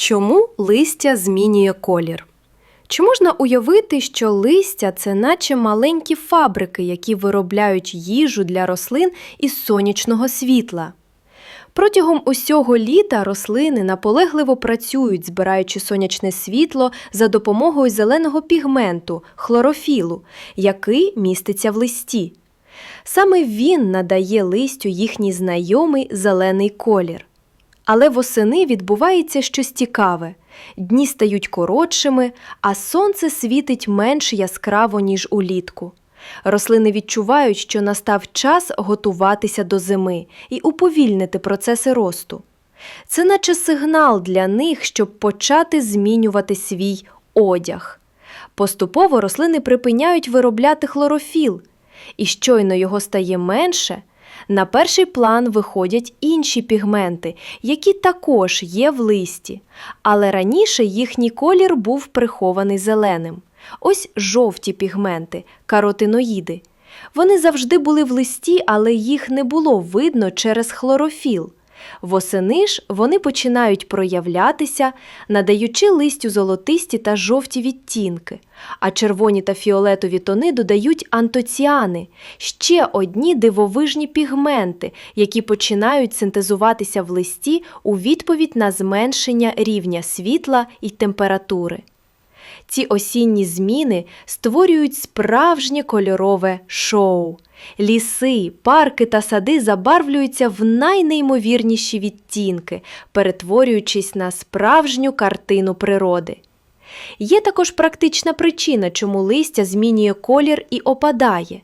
Чому листя змінює колір? Чи можна уявити, що листя це наче маленькі фабрики, які виробляють їжу для рослин із сонячного світла? Протягом усього літа рослини наполегливо працюють, збираючи сонячне світло за допомогою зеленого пігменту хлорофілу, який міститься в листі. Саме він надає листю їхній знайомий зелений колір. Але восени відбувається щось цікаве. Дні стають коротшими, а сонце світить менш яскраво, ніж улітку. Рослини відчувають, що настав час готуватися до зими і уповільнити процеси росту. Це наче сигнал для них, щоб почати змінювати свій одяг. Поступово рослини припиняють виробляти хлорофіл, і щойно його стає менше, на перший план виходять інші пігменти, які також є в листі, але раніше їхній колір був прихований зеленим. Ось жовті пігменти, каротиноїди. Вони завжди були в листі, але їх не було видно через хлорофіл. Восени ж вони починають проявлятися, надаючи листю золотисті та жовті відтінки, а червоні та фіолетові тони додають антоціани, ще одні дивовижні пігменти, які починають синтезуватися в листі у відповідь на зменшення рівня світла і температури. Ці осінні зміни створюють справжнє кольорове шоу. Ліси, парки та сади забарвлюються в найнеймовірніші відтінки, перетворюючись на справжню картину природи. Є також практична причина, чому листя змінює колір і опадає.